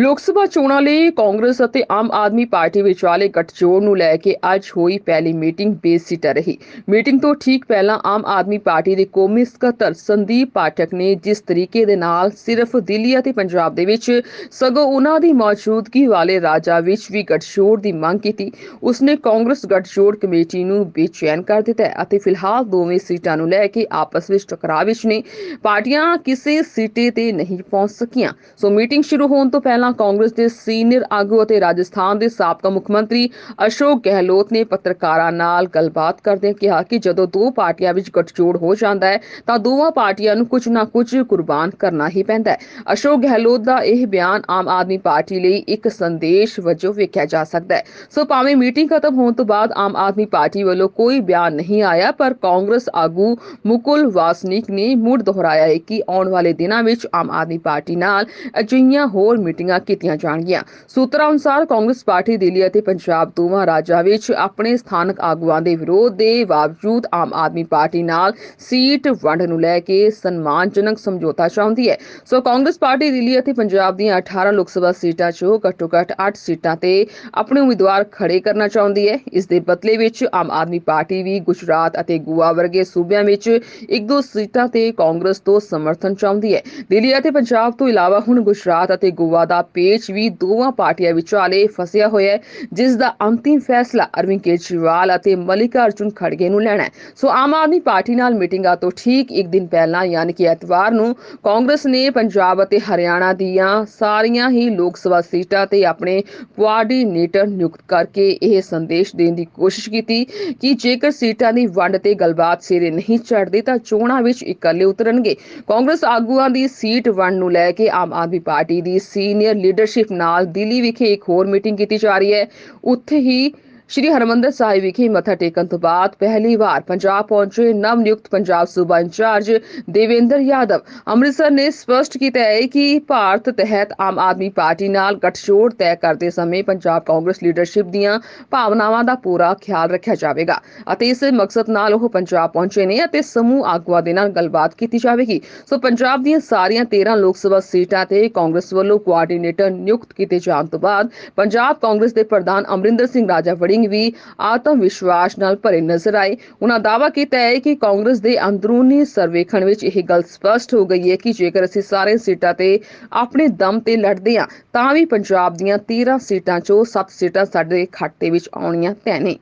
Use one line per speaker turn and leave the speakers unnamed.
ਲੋਕ ਸਭਾ ਚੋਣਾਂ ਲਈ ਕਾਂਗਰਸ ਅਤੇ ਆਮ ਆਦਮੀ ਪਾਰਟੀ ਵਿਚਾਲੇ ਗਠਜੋੜ ਨੂੰ ਲੈ ਕੇ ਅੱਜ ਹੋਈ ਪਹਿਲੀ ਮੀਟਿੰਗ ਬੇਸਿੱਟਾ ਰਹੀ। ਮੀਟਿੰਗ ਤੋਂ ਠੀਕ ਪਹਿਲਾਂ ਆਮ ਆਦਮੀ ਪਾਰਟੀ ਦੇ ਕੌਮੀ ਸਕੱਤਰ ਸੰਦੀਪ ਪਾਠਕ ਨੇ ਜਿਸ ਤਰੀਕੇ ਦੇ ਨਾਲ ਸਿਰਫ ਦਿੱਲੀ ਅਤੇ ਪੰਜਾਬ ਦੇ ਵਿੱਚ ਸਗੋਂ ਉਹਨਾਂ ਦੀ ਮੌਜੂਦਗੀ ਵਾਲੇ ਰਾਜਾਂ ਵਿੱਚ ਵੀ ਗਠਜੋੜ ਦੀ ਮੰਗ ਕੀਤੀ, ਉਸਨੇ ਕਾਂਗਰਸ ਗਠਜੋੜ ਕਮੇਟੀ ਨੂੰ ਬੇਚੈਨ ਕਰ ਦਿੱਤਾ ਅਤੇ ਫਿਲਹਾਲ ਦੋਵੇਂ ਸੀਟਾਂ ਨੂੰ ਲੈ ਕੇ ਆਪਸ ਵਿੱਚ ਟਕਰਾਅ ਵਿੱਚ ਨੇ। ਪਾਰਟੀਆਂ ਕਿਸੇ ਸੀਟੇ ਤੇ ਨਹੀਂ ਪਹੁੰਚ ਸਕੀਆਂ। ਸੋ ਮੀਟਿੰਗ ਸ਼ੁਰੂ ਹੋਣ ਤੋਂ ਪਹਿਲਾਂ ਕਾਂਗਰਸ ਦੇ ਸੀਨੀਅਰ ਆਗੂ ਅਤੇ ਰਾਜਸਥਾਨ ਦੇ ਸਾਬਕਾ ਮੁੱਖ ਮੰਤਰੀ ਅਸ਼ੋਕ ਗਹਿਲੋਤ ਨੇ ਪੱਤਰਕਾਰਾਂ ਨਾਲ ਗੱਲਬਾਤ ਕਰਦਿਆਂ ਕਿਹਾ ਕਿ ਜਦੋਂ ਦੋ ਪਾਰਟੀਆਂ ਵਿੱਚ ਗੱਠਜੋੜ ਹੋ ਜਾਂਦਾ ਹੈ, ਤਾਂ ਦੋਵਾਂ ਪਾਰਟੀਆਂ ਨੂੰ ਕੁਝ ਨਾ ਕੁਝ ਕੁਰਬਾਨ ਕਰਨਾ ਹੀ ਪੈਂਦਾ ਹੈ। ਅਸ਼ੋਕ ਗਹਿਲੋਤ ਦਾ ਇਹ ਬਿਆਨ ਆਮ ਆਦਮੀ ਪਾਰਟੀ ਲਈ ਇੱਕ ਸੰਦੇਸ਼ ਵਜੋਂ ਵੇਖਿਆ ਜਾ ਸਕਦਾ ਹੈ। ਸੋ ਭਾਵੇਂ ਮੀਟਿੰਗ ਖਤਮ ਹੋਣ ਤੋਂ ਬਾਅਦ ਆਮ ਆਦਮੀ ਪਾਰਟੀ ਵੱਲੋਂ ਕੋਈ ਬਿਆਨ ਨਹੀਂ ਆਇਆ, ਪਰ ਕਾਂਗਰਸ ਆਗੂ ਮੁਕੁਲ ਵਾਸਨਿਕ ਨੇ ਮੁੜ ਦੁਹਰਾਇਆ ਹੈ ਕਿ ਆਉਣ ਵਾਲੇ ਦਿਨਾਂ ਵਿੱਚ ਆਮ ਆਦਮੀ ਪਾਰਟੀ ਨਾਲ ਅਜਿਹੀਆਂ ਹੋਰ ਮੀਟਿੰਗਾਂ ਕੀਤੀਆਂ ਜਾਣਗੀਆਂ। ਸੂਤਰਾਂ ਅਨੁਸਾਰ ਕਾਂਗਰਸ ਪਾਰਟੀ ਦਿੱਲੀ ਅਤੇ ਪੰਜਾਬ ਦੋਵਾਂ ਰਾਜਾਂ ਵਿੱਚ ਆਪਣੇ ਸਥਾਨਕ ਆਗੂਆਂ ਦੇ ਵਿਰੋਧ ਦੇ ਬਾਵਜੂਦ ਆਮ ਆਦਮੀ ਪਾਰਟੀ ਨਾਲ ਸੀਟ ਵੰਡ ਨੂੰ ਲੈ ਕੇ ਸਨਮਾਨਜਨਕ ਸਮਝੌਤਾ ਚਾਹੁੰਦੀ ਹੈ। ਸੋ ਕਾਂਗਰਸ ਪਾਰਟੀ ਦਿੱਲੀ ਅਤੇ ਪੰਜਾਬ ਦੀਆਂ 18 ਲੋਕ ਸਭਾ ਸੀਟਾਂ 'ਚੋਂ ਘੱਟੋ-ਘੱਟ 8 ਸੀਟਾਂ ਤੇ ਆਪਣੇ ਉਮੀਦਵਾਰ ਖੜੇ ਕਰਨਾ ਚਾਹੁੰਦੀ ਹੈ। ਇਸ ਦੇ ਬਦਲੇ ਵਿੱਚ ਆਮ ਆਦਮੀ ਪਾਰਟੀ ਵੀ ਗੁਜਰਾਤ ਅਤੇ ਗੋਆ ਵਰਗੇ ਸੂਬਿਆਂ ਵਿੱਚ ਇੱਕ ਦੋ ਸੀਟਾਂ ਤੇ ਕਾਂਗਰਸ ਤੋਂ ਸਮਰਥਨ ਚਾਹੁੰਦੀ ਹੈ। ਦਿੱਲੀ ਅਤੇ ਪੰਜਾਬ ਤੋਂ ਇਲਾਵਾ ਹੁਣ ਗੁਜਰਾਤ ਅਤੇ ਗੋਆ ਦਾ ਪੇਚ ਵੀ ਦੋਵਾਂ ਪਾਰਟੀਆਂ ਵਿਚਾਲੇ ਫਸਿਆ ਹੋਇਆ ਹੈ, ਜਿਸ ਦਾ ਅੰਤਿਮ ਫੈਸਲਾ ਅਰਵਿੰਦ ਕੇਜਰੀਵਾਲ ਅਤੇ ਮਲਿਕਾ ਅਰਜੁਨ ਖੜਗੇ ਨੂੰ ਲੈਣਾ ਹੈ। ਸੋ ਆਮ ਆਦਮੀ ਪਾਰਟੀ ਨਾਲ ਮੀਟਿੰਗਾਂ ਤੋਂ ਠੀਕ ਇੱਕ ਦਿਨ ਪਹਿਲਾਂ ਯਾਨੀ ਕਿ ਐਤਵਾਰ ਨੂੰ ਕਾਂਗਰਸ ਨੇ ਪੰਜਾਬ ਅਤੇ ਹਰਿਆਣਾ ਦੀਆਂ ਸਾਰੀਆਂ ਹੀ ਲੋਕ ਸਭਾ ਸੀਟਾਂ ਤੇ ਆਪਣੇ ਕੋਆਰਡੀਨੇਟਰ ਨਿਯੁਕਤ ਕਰਕੇ ਇਹ ਸੰਦੇਸ਼ ਦੇਣ ਦੀ ਕੋਸ਼ਿਸ਼ ਕੀਤੀ ਕਿ ਜੇਕਰ ਸੀਟਾਂ ਦੀ ਵੰਡ ਤੇ ਗੱਲਬਾਤ ਸਿਰੇ ਨਹੀਂ ਚੜ੍ਹਦੀ ਤਾਂ ਚੋਣਾਂ ਵਿੱਚ ਇਕੱਲੇ ਉਤਰਨਗੇ। ਕਾਂਗਰਸ ਆਗੂਆਂ ਦੀ ਸੀਟ ਵੰਡ ਨੂੰ ਲੈ ਕੇ ਆਮ ਆਦਮੀ ਪਾਰਟੀ ਦੀ ਸੀਨੀਅਰ ਲੀਡਰਸ਼ਿਪ ਨਾਲ ਦਿੱਲੀ ਵਿਖੇ ਇੱਕ ਹੋਰ ਮੀਟਿੰਗ ਕੀਤੀ ਜਾ ਰਹੀ ਹੈ। ਉੱਥੇ ਹੀ ਸ਼੍ਰੀ ਹਰਮੰਦਰ ਸਾਹਿਬ ਵਿਖੇ ਮੱਥਾ ਟੇਕਣ ਤੋਂ ਬਾਅਦ ਪਹਿਲੀ ਵਾਰ ਪੰਜਾਬ ਪਹੁੰਚੇ ਨਵ ਨਿਯੁਕਤ ਪੰਜਾਬ ਸੂਬਾ ਇੰਚਾਰਜ ਦੇਵੇਂਦਰ ਯਾਦਵ। ਅੰਮ੍ਰਿਤਸਰ ਨੇ ਸਪਸ਼ਟ ਕੀਤਾ ਹੈ ਕਿ ਭਾਰਤ ਤਹਿਤ ਆਮ ਆਦਮੀ ਪਾਰਟੀ ਨਾਲ ਗੱਠਜੋੜ ਤੈਅ ਕਰਦੇ ਸਮੇਂ ਪੰਜਾਬ ਕਾਂਗਰਸ ਲੀਡਰਸ਼ਿਪ ਦੀਆਂ ਭਾਵਨਾਵਾਂ ਦਾ ਪੂਰਾ ਖਿਆਲ ਰੱਖਿਆ ਜਾਵੇਗਾ ਅਤੇ ਇਸ ਮਕਸਦ ਨਾਲ ਉਹ ਪੰਜਾਬ ਪਹੁੰਚੇ ਨੇ ਅਤੇ ਸਮੂਹ ਆਗੂਆਂ ਦੇ ਨਾਲ ਗੱਲਬਾਤ ਕੀਤੀ ਜਾਵੇਗੀ। ਸੋ ਪੰਜਾਬ ਦੀਆਂ ਸਾਰੀਆਂ 13 ਲੋਕ ਸਭਾ ਸੀਟਾਂ ਤੇ ਕਾਂਗਰਸ ਵੱਲੋਂ ਕੋਆਰਡੀਨੇਟਰ ਨਿਯੁਕਤ ਕੀਤੇ ਜਾਣ ਤੋਂ ਬਾਅਦ ਪੰਜਾਬ ਕਾਂਗਰਸ ਦੇ ਪ੍ਰਧਾਨ ਅਮਰਿੰਦਰ ਸਿੰਘ ਰਾਜਾ ਵੜਿੰਗ ਵੀ ਆਤਮ ਵਿਸ਼ਵਾਸ ਨਾਲ ਭਰੇ ਨਜ਼ਰ ਆਏ। ਉਹਨਾਂ ਦਾਅਵਾ ਕੀਤਾ ਹੈ ਕਿ ਕਾਂਗਰਸ ਦੇ ਅੰਦਰੂਨੀ ਸਰਵੇਖਣ ਵਿੱਚ ਇਹ ਗੱਲ ਸਪਸ਼ਟ ਹੋ ਗਈ ਹੈ ਕਿ ਜੇਕਰ ਅਸੀਂ ਸਾਰੇ ਸੀਟਾਂ ਤੇ ਆਪਣੇ ਦਮ ਤੇ ਲੜਦੇ ਹਾਂ, ਤਾਂ ਵੀ ਪੰਜਾਬ ਦੀਆਂ 13 ਸੀਟਾਂ ਚੋਂ 7 ਸੀਟਾਂ ਸਾਡੇ ਖਾਤੇ ਵਿੱਚ ਆਉਣੀਆਂ ਤੈਅ ਨੇ